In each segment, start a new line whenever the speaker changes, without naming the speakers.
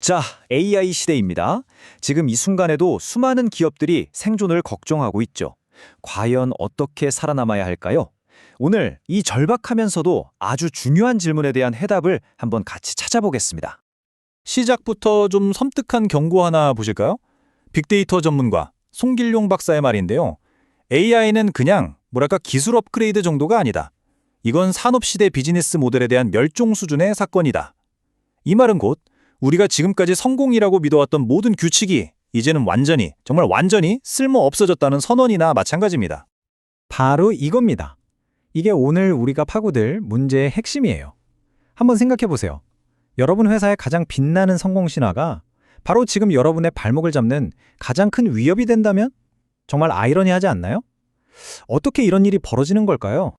자, AI 시대입니다. 지금 이 순간에도 수많은 기업들이 생존을 걱정하고 있죠. 과연 어떻게 살아남아야 할까요? 오늘 이 절박하면서도 아주 중요한 질문에 대한 해답을 한번 같이 찾아보겠습니다.
시작부터 좀 섬뜩한 경고 하나 보실까요? 빅데이터 전문가 송길용 박사의 말인데요. AI는 그냥 뭐랄까 기술 업그레이드 정도가 아니다. 이건 산업시대 비즈니스 모델에 대한 멸종 수준의 사건이다. 이 말은 곧 우리가 지금까지 성공이라고 믿어왔던 모든 규칙이 이제는 완전히, 정말 완전히 쓸모 없어졌다는 선언이나 마찬가지입니다.
바로 이겁니다. 이게 오늘 우리가 파고들 문제의 핵심이에요. 한번 생각해 보세요. 여러분 회사의 가장 빛나는 성공 신화가 바로 지금 여러분의 발목을 잡는 가장 큰 위협이 된다면? 정말 아이러니하지 않나요? 어떻게 이런 일이 벌어지는 걸까요?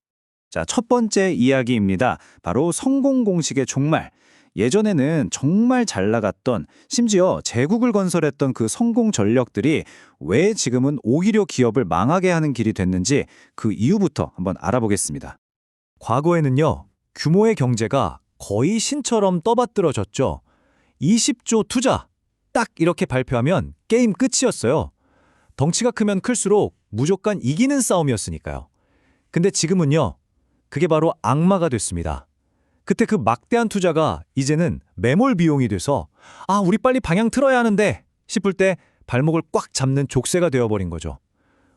자, 첫 번째 이야기입니다. 바로 성공 공식의 종말. 예전에는 정말 잘 나갔던 심지어 제국을 건설했던 그 성공 전력들이 왜 지금은 오히려 기업을 망하게 하는 길이 됐는지 그 이유부터 한번 알아보겠습니다. 과거에는요, 규모의 경제가 거의 신처럼 떠받들어졌죠. 20조 투자! 딱 이렇게 발표하면 게임 끝이었어요. 덩치가 크면 클수록 무조건 이기는 싸움이었으니까요. 근데 지금은요, 그게 바로 악마가 됐습니다. 그때 그 막대한 투자가 이제는 매몰 비용이 돼서 아, 우리 빨리 방향 틀어야 하는데 싶을 때 발목을 꽉 잡는 족쇄가 되어버린 거죠.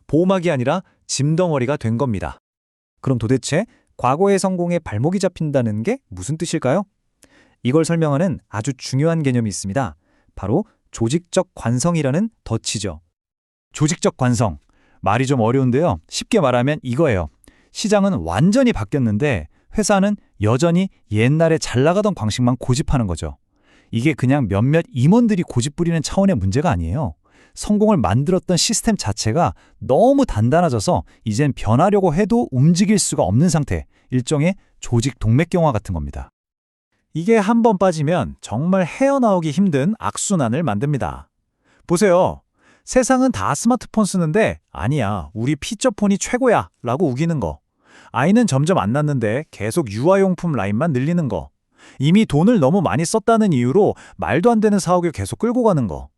보호막이 아니라 짐덩어리가 된 겁니다.
그럼 도대체 과거의 성공에 발목이 잡힌다는 게 무슨 뜻일까요? 이걸 설명하는 아주 중요한 개념이 있습니다. 바로 조직적 관성이라는 덫이죠. 조직적 관성. 말이 좀 어려운데요. 쉽게 말하면 이거예요. 시장은 완전히 바뀌었는데 회사는 여전히 옛날에 잘 나가던 방식만 고집하는 거죠. 이게 그냥 몇몇 임원들이 고집 부리는 차원의 문제가 아니에요. 성공을 만들었던 시스템 자체가 너무 단단해져서 이젠 변하려고 해도 움직일 수가 없는 상태, 일종의 조직 동맥경화 같은 겁니다. 이게 한 번 빠지면 정말 헤어나오기 힘든 악순환을 만듭니다. 보세요. 세상은 다 스마트폰 쓰는데 아니야, 우리 피처폰이 최고야 라고 우기는 거. 아이는 점점 안 낳는데 계속 유아용품 라인만 늘리는 거. 이미 돈을 너무 많이 썼다는 이유로 말도 안 되는 사옥을 계속 끌고 가는 거.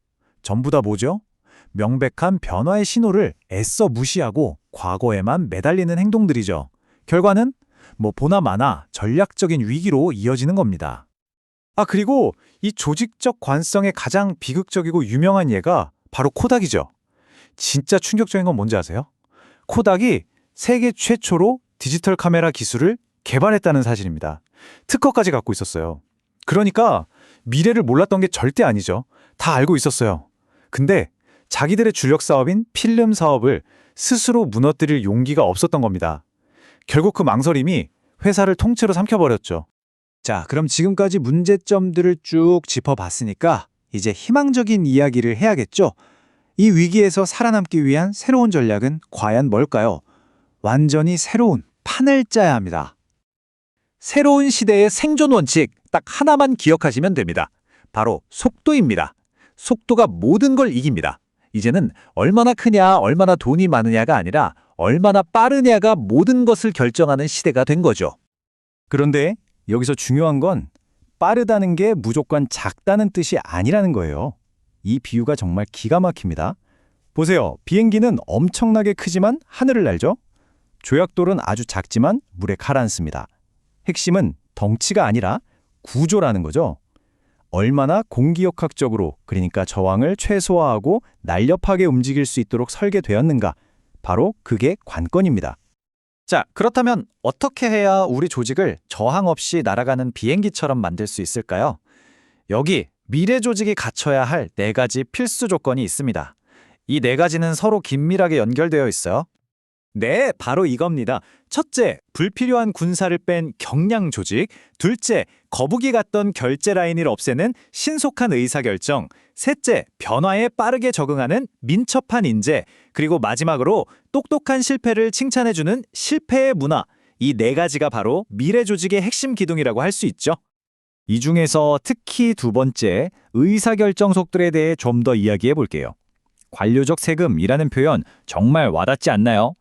전부 다 뭐죠? 명백한 변화의 신호를 애써 무시하고 과거에만 매달리는 행동들이죠. 결과는 뭐 보나 마나 전략적인 위기로 이어지는 겁니다. 아, 그리고 이 조직적 관성의 가장 비극적이고 유명한 예가 바로 코닥이죠. 진짜 충격적인 건 뭔지 아세요? 코닥이 세계 최초로 디지털 카메라 기술을 개발했다는 사실입니다. 특허까지 갖고 있었어요. 그러니까 미래를 몰랐던 게 절대 아니죠. 다 알고 있었어요. 근데 자기들의 주력 사업인 필름 사업을 스스로 무너뜨릴 용기가 없었던 겁니다. 결국 그 망설임이 회사를 통째로 삼켜버렸죠. 자, 그럼 지금까지 문제점들을 쭉 짚어봤으니까 이제 희망적인 이야기를 해야겠죠? 이 위기에서 살아남기 위한 새로운 전략은 과연 뭘까요? 완전히 새로운 판을 짜야 합니다. 새로운 시대의 생존 원칙 딱 하나만 기억하시면 됩니다. 바로 속도입니다. 속도가 모든 걸 이깁니다. 이제는 얼마나 크냐, 얼마나 돈이 많으냐가 아니라 얼마나 빠르냐가 모든 것을 결정하는 시대가 된 거죠. 그런데 여기서 중요한 건 빠르다는 게 무조건 작다는 뜻이 아니라는 거예요. 이 비유가 정말 기가 막힙니다. 보세요. 비행기는 엄청나게 크지만 하늘을 날죠? 조약돌은 아주 작지만 물에 가라앉습니다. 핵심은 덩치가 아니라 구조라는 거죠. 얼마나 공기역학적으로 그러니까 저항을 최소화하고 날렵하게 움직일 수 있도록 설계되었는가. 바로 그게 관건입니다. 자, 그렇다면 어떻게 해야 우리 조직을 저항 없이 날아가는 비행기처럼 만들 수 있을까요? 여기 미래 조직이 갖춰야 할 네 가지 필수 조건이 있습니다. 이 네 가지는 서로 긴밀하게 연결되어 있어요. 네, 바로 이겁니다. 첫째, 불필요한 군사를 뺀 경량 조직. 둘째, 거북이 같던 결제 라인을 없애는 신속한 의사결정. 셋째, 변화에 빠르게 적응하는 민첩한 인재. 그리고 마지막으로 똑똑한 실패를 칭찬해주는 실패의 문화. 이 네 가지가 바로 미래 조직의 핵심 기둥이라고 할 수 있죠. 이 중에서 특히 두 번째, 의사결정 속도에 대해 좀 더 이야기해 볼게요. 관료적 세금이라는 표현 정말 와닿지 않나요?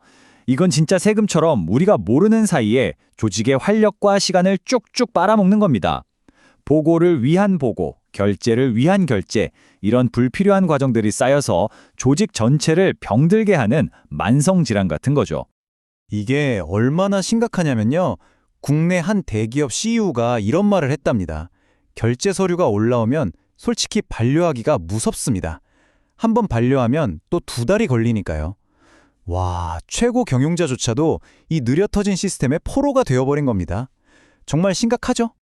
이건 진짜 세금처럼 우리가 모르는 사이에 조직의 활력과 시간을 쭉쭉 빨아먹는 겁니다. 보고를 위한 보고,
결제를 위한 결제, 이런 불필요한 과정들이 쌓여서 조직 전체를 병들게 하는 만성 질환 같은 거죠.
이게 얼마나 심각하냐면요. 국내 한 대기업 CEO가 이런 말을 했답니다. 결제 서류가 올라오면 솔직히 반려하기가 무섭습니다. 한번 반려하면 또 두 달이 걸리니까요. 와, 최고 경영자조차도 이 느려 터진 시스템의 포로가 되어버린 겁니다. 정말 심각하죠?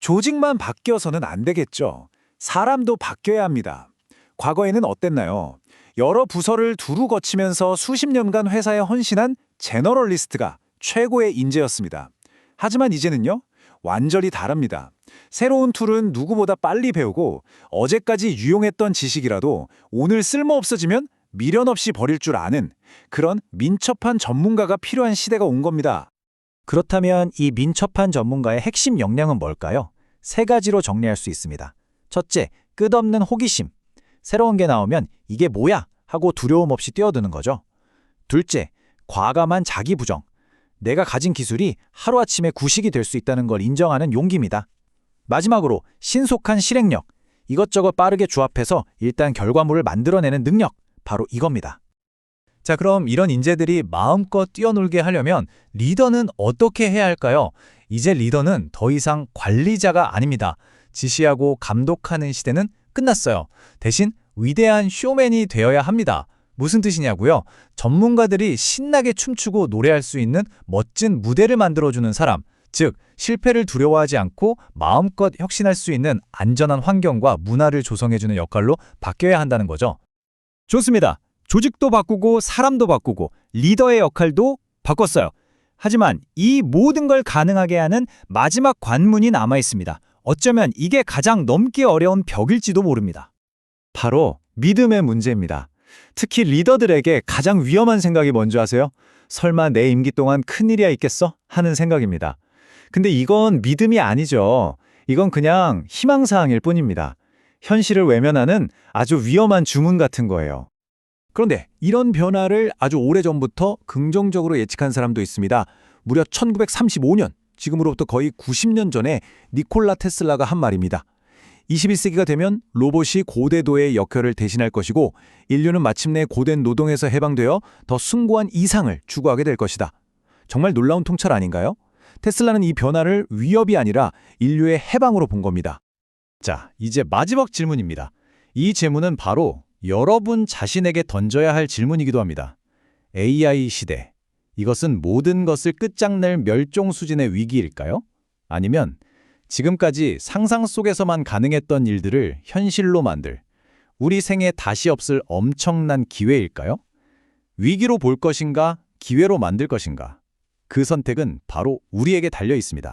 조직만 바뀌어서는 안 되겠죠. 사람도 바뀌어야 합니다. 과거에는 어땠나요? 여러 부서를 두루 거치면서 수십 년간 회사에 헌신한 제너럴리스트가 최고의 인재였습니다. 하지만 이제는요, 완전히 다릅니다. 새로운 툴은 누구보다 빨리 배우고 어제까지 유용했던 지식이라도 오늘 쓸모 없어지면 미련 없이 버릴 줄 아는 그런 민첩한 전문가가 필요한 시대가 온 겁니다.
그렇다면 이 민첩한 전문가의 핵심 역량은 뭘까요? 세 가지로 정리할 수 있습니다. 첫째, 끝없는 호기심. 새로운 게 나오면 이게 뭐야? 하고 두려움 없이 뛰어드는 거죠. 둘째, 과감한 자기 부정. 내가 가진 기술이 하루아침에 구식이 될 수 있다는 걸 인정하는 용기입니다. 마지막으로 신속한 실행력. 이것저것 빠르게 조합해서 일단 결과물을 만들어내는 능력. 바로 이겁니다. 자, 그럼 이런 인재들이 마음껏 뛰어놀게 하려면 리더는 어떻게 해야 할까요? 이제 리더는 더 이상 관리자가 아닙니다. 지시하고 감독하는 시대는 끝났어요. 대신 위대한 쇼맨이 되어야 합니다. 무슨 뜻이냐고요? 전문가들이 신나게 춤추고 노래할 수 있는 멋진 무대를 만들어주는 사람, 즉 실패를 두려워하지 않고 마음껏 혁신할 수 있는 안전한 환경과 문화를 조성해주는 역할로 바뀌어야 한다는 거죠. 좋습니다. 조직도 바꾸고 사람도 바꾸고 리더의 역할도 바꿨어요. 하지만 이 모든 걸 가능하게 하는 마지막 관문이 남아 있습니다. 어쩌면 이게 가장 넘기 어려운 벽일지도 모릅니다. 바로 믿음의 문제입니다. 특히 리더들에게 가장 위험한 생각이 뭔지 아세요? 설마 내 임기 동안 큰일이야 있겠어? 하는 생각입니다. 근데 이건 믿음이 아니죠. 이건 그냥 희망사항일 뿐입니다. 현실을 외면하는 아주 위험한 주문 같은 거예요. 그런데 이런 변화를 아주 오래전부터 긍정적으로 예측한 사람도 있습니다. 무려 1935년, 지금으로부터 거의 90년 전에 니콜라 테슬라가 한 말입니다. 21세기가 되면 로봇이 고대도의 역할을 대신할 것이고 인류는 마침내 고된 노동에서 해방되어 더 숭고한 이상을 추구하게 될 것이다. 정말 놀라운 통찰 아닌가요? 테슬라는 이 변화를 위협이 아니라 인류의 해방으로 본 겁니다. 자, 이제 마지막 질문입니다. 이 질문은 바로 여러분 자신에게 던져야 할 질문이기도 합니다. AI 시대. 이것은 모든 것을 끝장낼 멸종 수준의 위기일까요? 아니면 지금까지 상상 속에서만 가능했던 일들을 현실로 만들 우리 생에 다시 없을 엄청난 기회일까요? 위기로 볼 것인가, 기회로 만들 것인가? 그 선택은 바로 우리에게 달려 있습니다.